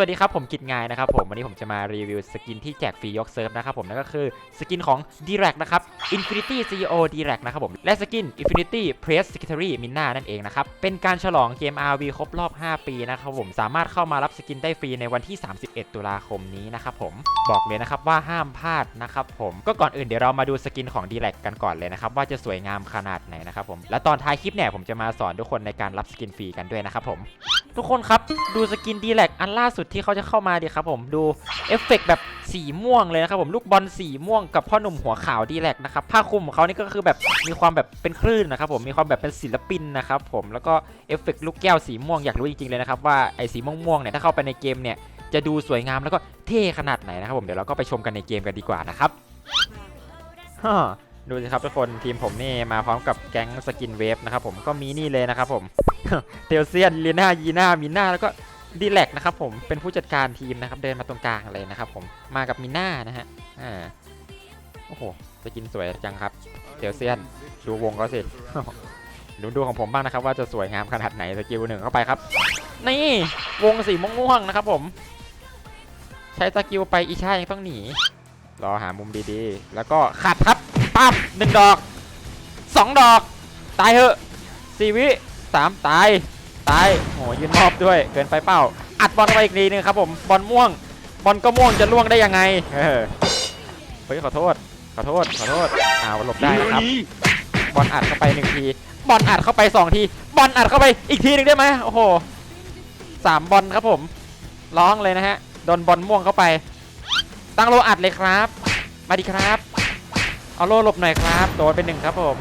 วัสดีครับผมกิจงายนะครับผมวันนี้ผมจะมารีวิวสกินที่แจกฟรียกเซิร์ฟนะครับผมนั่นก็คือสกินของ d r a c นะครับ Infinity CEO d r a c นะครับผมและสกิน Infinity Press Secretary Minna นั่นเองนะครับเป็นการฉลองเกม RV ครบรอบ 5 ปีนะครับผมสามารถเข้ามารับสกินได้ฟรีในวันที่ 31 ตุลาคมนี้นะครับผมบอกเลยนะครับว่าห้ามพลาดนะครับผมก็ก่อนอื่นเดี๋ยวเรามาดูสกินของ d r a c กันก่อนเลยนะครับว่าจะสวยงามขนาดไหนนะครับผมและตอนท้ายคลิปเนี่ยผมจะมาสอนทุกคนในการรับสกินฟรีกันด้วยนะครับผม ทุกคนครับ ดูสกินดีแลกอันล่าสุดที่เขาจะเข้ามาดีครับผมดูเอฟเฟกต์แบบสีม่วงเลยนะครับผมลูกบอลสีม่วงกับพ่อหนุ่มหัวขาวดีแลกนะครับผ้าคลุมของเขานี่ก็คือแบบมีความแบบเป็นคลื่นนะครับผมมีความแบบเป็นศิลปินนะครับผมแล้วก็เอฟเฟกต์ลูกแก้วสีม่วงอยากรู้จริงๆเลยนะครับว่าไอ้สีม่วงๆเนี่ยถ้าเข้าไปในเกมเนี่ยจะดูสวยงามแล้วก็เท่ขนาดไหนนะครับผมเดี๋ยวเราก็ไปชมกันในเกมกันดีกว่านะครับฮ่า ดูสิครับทุกคนทีมผมนี่มาพร้อมกับแก๊งสกินเวฟนะครับผมก็มีนี่เลยนะครับผมเทลเซียนลีน่ายีน่ามิน่าแล้วก็ดีแลกนะครับผมเป็นผู้จัดการทีมนะครับเดินมาตรงกลางเลยนะครับผมมากับมิน่านะฮะอ่าโอ้โหสกินสวยจังครับเทลเซียนดูวงเขาสิดูดูของผมบ้างนะครับว่าจะสวยงามขนาดไหนสกิลหนึ่งเข้าไปครับ นี่วงสีม่วงๆนะครับผมใช้สกิลไปอีชายังต้องหนีรอหามุมดีๆ แล้วก็ขัดครับ หนึ่งดอกสองดอก ตายเหอะสี่วิสามตาย ตายโหยืนมอบด้วย เกินไปเป้า อัดบอลเข้าไปอีกทีนึงครับผมบอลม่วง บอลก็ม่วงจะล่วงได้ยังไงเออเฮ้ยขอโทษ ขอโทษ ขอโทษอ้าวหลบได้นะครับ บอลอัดเข้าไปหนึ่งที บอลอัดเข้าไปสองที บอลอัดเข้าไปอีกทีหนึ่งได้ไหมโอ้โหสามบอลครับผม ร้องเลยนะฮะ โดนบอลม่วงเข้าไป ตั้งโลอัดเลยครับ มาดีครับ เอาโล่หลบหน่อยครับโดนไปหนึ่งครับผม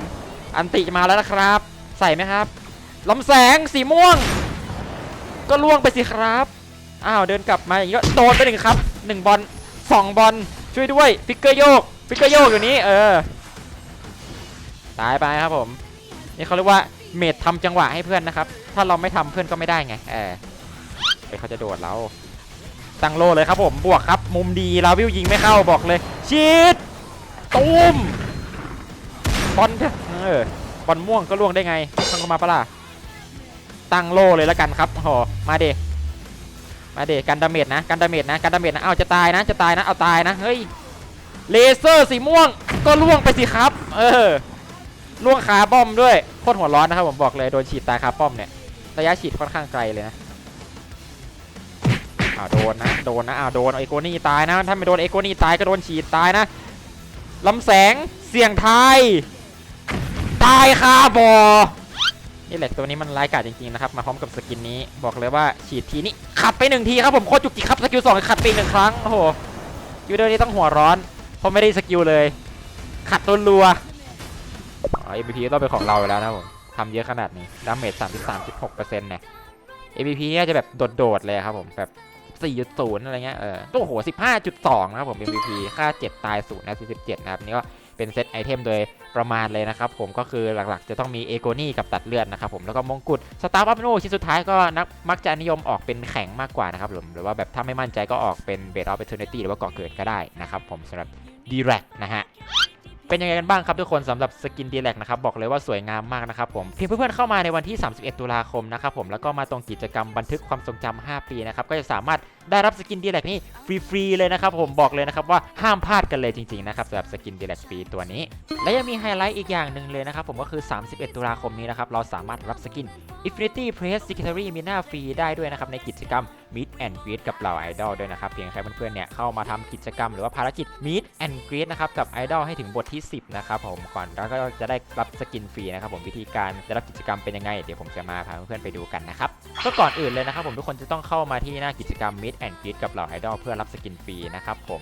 อันติมาแล้วนะครับ ใส่ไหมครับลำแสงสีม่วง ก็ล่วงไปสิครับอ้าวเดินกลับมาอย่างนี้ก็โดนไปหนึ่งครับหนึ่งบอลสองบอลช่วยด้วยฟิกเกอร์โยกฟิกเกอร์โยกอยู่นี้เออตายไปครับผมนี่เขาเรียกว่าเมดทำจังหวะให้เพื่อนนะครับ ถ้าเราไม่ทำเพื่อนก็ไม่ได้ไงเออเขาจะโดดเราตั้งโลเลยครับผมบวกครับ มุมดีลาวิวยิงไม่เข้าบอกเลยชีด ตูมบอลเออบอลม่วงก็ล่วงได้ไงทังเข้ามาปะล่ะตั้งโลเลยแล้วกันครับโอ้โหมาเดมาเดกันดาเมจนะกันดาเมจนะกันดาเมจนะเอาจะตายนะจะตายนะเอาตายนะเฮ้ยเลเซอร์สีม่วงก็ล่วงไปสิครับ เออล่วงคาป้อมด้วยโคตรหัวร้อนนะครับผมบอกเลยโดนฉีดตายคาป้อมเนี่ยระยะฉีดค่อนข้างไกลเลยนะอ้าวโดนนะโดนนะอ้าวโดนเอโกนี่ตายนะถ้าไม่โดนเอโกนี่ตายก็โดนฉีดตายนะ ลำแสงเสี่ยงไทยตายคาบอนี่แหละตัวนี้มันร้ายกาจจริงๆนะครับ มาพร้อมกับสกินนี้บอกเลยว่าฉีดทีนี้ขัดไปหนึ่งทีครับผมโคตรจุกจิกครับสกิลสองขัดไปหนึ่งครั้งโอ้โหยูเดอร์นี่ต้องหัวร้อนเพราะไม่ได้สกิลเลย ขัดตัวรัวอ๋อ MVP ต้องเป็นของเราอยู่แล้วนะผมทำเยอะขนาดนี้ดาเมจ33.6%เนี่ย MVP เนี่ยจะแบบโดดๆเลยครับผมแบบ 4.0 อะไรเงี้ย เออโอ้โห 15.2 นะครับผม MVP ค่า 7 ตาย0นะ47 นะครับ นี่ก็เป็นเซตไอเทมโดยประมาณเลยนะครับผมก็คือหลักๆ จะต้องมีเอโกนี่กับตัดเลือดนะครับผมแล้วก็มงกุฎสตาร์บัฟโนชิ้นสุดท้ายก็นักมักจะนิยมออกเป็นแข็งมากกว่านะครับผมหรือว่าแบบถ้าไม่มั่นใจก็ออกเป็นเบสออฟเ t อร์เนตี้หรือว่าเกาะเกิดก็ได้นะครับผมสำหรับ d r a c นะฮะ เป็นยังไงกันบ้างครับทุกคนสำหรับสกินดีแลกนะครับบอกเลยว่าสวยงามมากนะครับผมเพียงเพื่อนๆเข้ามาในวันที่ 31 ตุลาคมนะครับผมแล้วก็มาตรงกิจกรรมบันทึกความทรงจำ5ปีนะครับก็จะสามารถได้รับสกินดีแลกนี่ฟรีๆเลยนะครับผมบอกเลยนะครับว่าห้ามพลาดกันเลยจริงๆนะครับสำหรับสกินดีแลกฟรีตัวนี้ และยังมีไฮไลท์อีกอย่างหนึ่งเลยนะครับผมก็คือ 31 ตุลาคมนี้นะครับเราสามารถรับสกิน Infinity Press Secretary Mina ฟรีได้ด้วยนะครับ ในกิจกรรม Meet and Greet กับเหล่าไอดอลด้วยนะครับ เพียงแค่เพื่อนๆเนี่ยเข้ามาทำกิจกรรมหรือว่าภารกิจ Meet and Greet นะครับ กับไอดอลให้ถึงบทที่ 10 นะครับผมก่อนแล้วก็จะได้รับสกินฟรีนะครับผมวิธีการได้รับกิจกรรมเป็นยังไง เดี๋ยวผมจะมาพาเพื่อนๆไปดูกันนะครับก็ก่อนอื่นเลยนะครับผมทุกคนจะต้องเข้ามาที่หน้ากิจกรรม Meet and Greet กับเหล่าไอดอลเพื่อรับสกินฟรีนะครับผม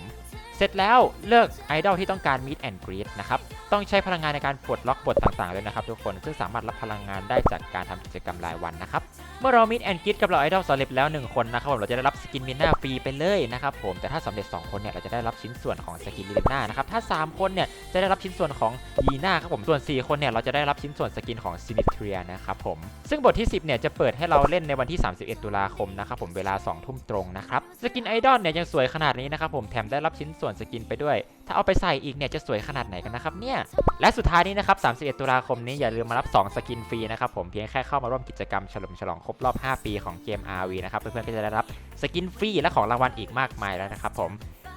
เสร็จแล้วเลือกไอดอลที่ต้องการ Meet and Greet นะครับ ต้องใช้พลังงานในการปลดล็อกบทต่างๆเลยนะครับทุกคน ซึ่งสามารถรับพลังงานได้จากการทำกิจกรรมรายวันนะครับ เมื่อเรา Meet and Greet กับเราไอดอลสำเร็จแล้ว 1 คนนะครับผม เราจะได้รับสกินมินนาฟรีไปเลยนะครับผม แต่ถ้าสำเร็จ 2 คนเนี่ย เราจะได้รับชิ้นส่วนของสกินลิลิน่านะครับ ถ้า 3 คนเนี่ย จะได้รับชิ้นส่วนของยีน่าครับผม ส่วน 4 คนเนี่ย เราจะได้รับชิ้นส่วนสกินของซินิเทรียนะครับผม ซึ่งบทที่ 10 เนี่ย จะเปิดให้เราเล่นในวันที่ 31 ตุลาคมนะครับผม เวลา 2 ทุ่มตรงนะครับ สกินไอดอลเนี่ยยังสวยขนาดนี้นะครับผมแถมได้รับชิ้นส่วนส่วนสกินไปด้วย ถ้าเอาไปใส่อีกเนี่ยจะสวยขนาดไหนกันนะครับเนี่ยและสุดท้ายนี้นะครับ31 ตุลาคมนี้อย่าลืมมารับ 2 สกินฟรีนะครับผมเพียงแค่เข้ามาร่วมกิจกรรมเฉลิมฉลองครบรอบ 5 ปีของเกม RV นะครับเพื่อนๆก็จะได้รับสกินฟรีและของรางวัลอีกมากมายแล้วนะครับผม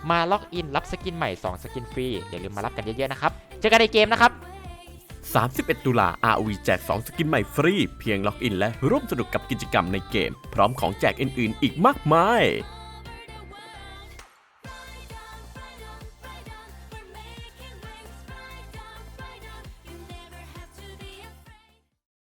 มาล็อกอินรับสกินใหม่ 2 สกินฟรีอย่าลืมมารับกันเยอะๆนะครับเจอกันในเกมนะครับ31 ตุลา ROV แจก 2 สกินใหม่ฟรี เพียงล็อกอินและร่วมสนุกกับกิจกรรมในเกม พร้อมของแจกอื่นๆ อีกมากมาย